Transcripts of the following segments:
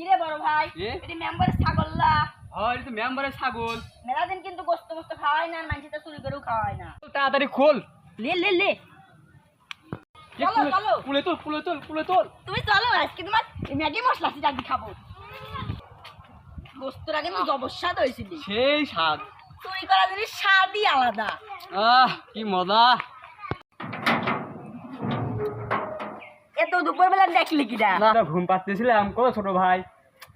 কিরে বড় ভাই? এটি মেম্বারের ছাগল্লা। হয় এটা তো মেম্বারের ছাগল। মেলাদিন কিন্তু গোস্ত গোস্ত খাওয়ায় না মানুষটা চুরি করেও খাওয়ায় না। তাড়াতাড়ি খোল। লে লে লে। চলো, পুলে- চলো। পুলে তোল পুলে তোল পুলে তোল। তুমি চলো আজকে তোমার ম্যাগি মশলা সিটাকি খাব গোস্তটা কিন্তু জবস্বাদ হয়েছিল সেই স্বাদ। চুরি করা জিনিস স্বাদই আলাদা। আহ কি মজা। এত দুপুরবেলা দেখলি কিনা না না, ঘুম পাচ্ছিলাম। কত ছোট ভাই?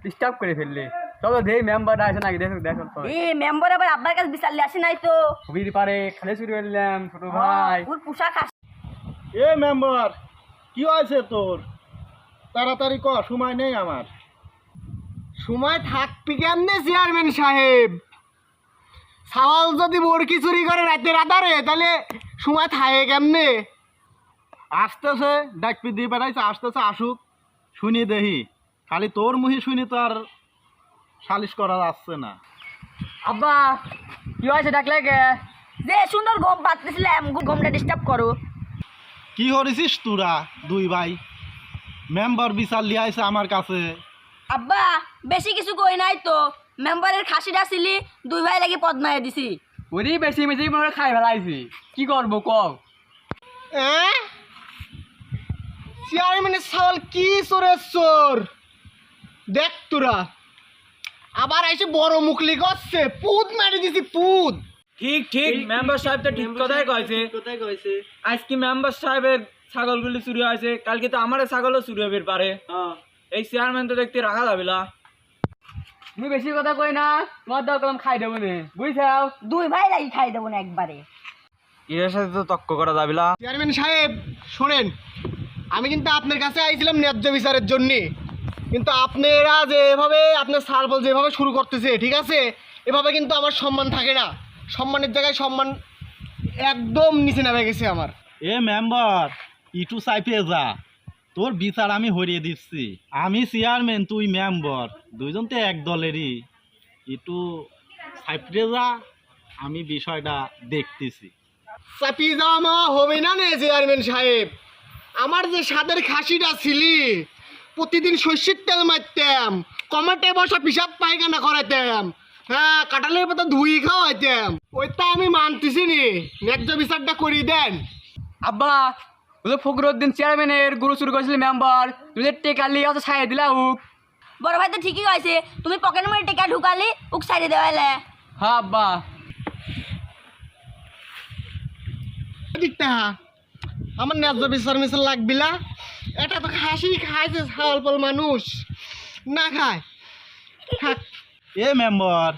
ডিস্টার্ব করে ফেললে। চলো দেই মেম্বার আছে নাকি? দেখো দেখো তো। এ মেম্বার আবার আব্বার কাছে বিচারলে আসে নাই তো। হবির পারে খালে চুরি করলাম ছোট ভাই। ওর পোশাক আস এ মেম্বার কি হয়েছে তোর? তাড়াতাড়ি ক সময় নেই আমার। সময় থাকবি কেমনে চেয়ারম্যান সাহেব? সাওয়াল যদি বরকি চুরি করে রাতে রাতারে তাহলে সময় থাকে কেমনে? আসতেছে ডাকপি দিয়ে পাঠাইছে আসতেছে আসুক শুনি দেহি খালি তোর মুহি শুনি তো আর সালিশ করা যাচ্ছে না। আব্বা কি হয়েছে ডাকলে কে? যে সুন্দর ঘুম পাচ্ছিলাম ঘুমটা ডিস্টার্ব করো। কি করেছিস তোরা দুই ভাই? মেম্বার বিচার লিয়ে আইছে আমার কাছে। আব্বা বেশি কিছু কই নাই তো। মেম্বারের খাসিটা ছিলি দুই ভাই লাগি পদ্মায় দিছি। ওরি বেশি বেশি মনে খাই ফেলাইছি। কি করব কও? চেয়ারম্যানের সাওয়াল কি চোরের চোর? দেখ তোরা। আবার এসে বড় মুখলি করছে পুত মারি দিছি পুত। ঠিক ঠিক মেম্বার সাহেব তো ঠিক কথাই কয়েছে কোথায় কইছে। আজকে মেম্বার সাহেবের ছাগলগুলি চুরি হয়েছে? কালকে তো আমার ছাগলও চুরি হবে পারে। এই চেয়ারম্যান তো দেখতে রাখা যাবে না। তুমি বেশি কথা কই না তোমার দাও কলম খাই দেবো নে। বুঝছাও? দুই ভাই লাগি খাই দেবো না একবারে। এর সাথে তো তক্ক করা যাবে না। চেয়ারম্যান সাহেব শোনেন আমি কিন্তু আপনার কাছে আইছিলাম ন্যায্য বিচারের জন্য। কিন্তু আপনারা যে এভাবে আপনার সার্ভল যেভাবে শুরু করতেছে ঠিক আছে? এভাবে কিন্তু আমার সম্মান থাকে না। সম্মানের জায়গায় সম্মান একদম নিচে নামে গেছে আমার। এ মেম্বার ইটু সাইপে যা। তোর বিচার আমি হরিয়ে দিচ্ছি। আমি চেয়ারম্যান তুই মেম্বার। দুইজন তো এক দলেরই। ইটু সাইপে যা আমি বিষয়টা দেখতেছি। চাপিয়ে যাওয়া হবে না নে চেয়ারম্যান সাহেব। আমার যে স্বাদের খাসিটা ছিলি প্রতিদিন শস্যের তেল মারতাম কমাটে বসা পিসাব পায়খানা করাইতাম হ্যাঁ কাটালের পাতা ধুই খাওয়াইতাম। ওইটা আমি মানতেছি নি। ন্যায্য বিচারটা করিয়ে দেন। আব্বা ওদের ফকরুদ্দিন চেয়ারম্যানের গুরু চুরি করেছিল মেম্বার তুমি টেকা লিয়ে আছে ছাই দিলা উক। বড় ভাই তো ঠিকই কইছে তুমি পকেট মারি টেকা ঢুকালি উক সাইডে দেওয়ালে হ্যাঁ আব্বা। দিকটা আমার ন্যায্য বিচার মিচার লাগবিলা? এটা তো খাসি খাইছে সালপল মানুষ। না খায়। এ মেম্বার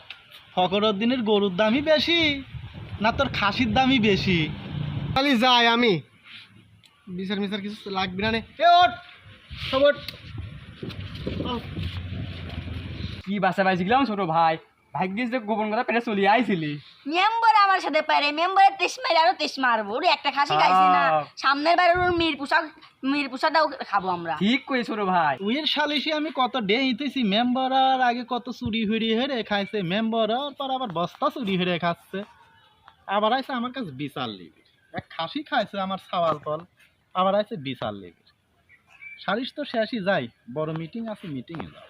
ফকরুদ্দিনের গরুর দামই বেশি না তোর খাসির দামই বেশি? খালি যাই আমি। বিচার মিচার কিছু লাগবি না নে। এ ওঠ। সব কি বাসা পাইছিলাম ছোট ভাই? ভাগ্যিস যে গোপন কথা চলিয়ে আইছিলি। মেম্বার আমার সাথে পারে মেম্বারের তেস মারি আরও তেস মারবো ওরে একটা খাসি খাইছি না। সামনের বার ওর মির পোশাক মির পোশাকটাও খাব আমরা। ঠিক কই ছোট ভাই। উইয়ের সালিশি আমি কত ডে ইতেছি মেম্বার আর আগে কত চুরি হইরি হেরে খাইছে মেম্বার আর পর আবার বস্তা চুরি হেরে খাচ্ছে। আবার আইসে আমার কাছে বিশাল লিবির এক খাসি খাইছে আমার সাওয়াল ফল আবার আইসে বিশাল লিবির সালিশ তো শেষই যাই বড় মিটিং আছে মিটিংয়ে যাও।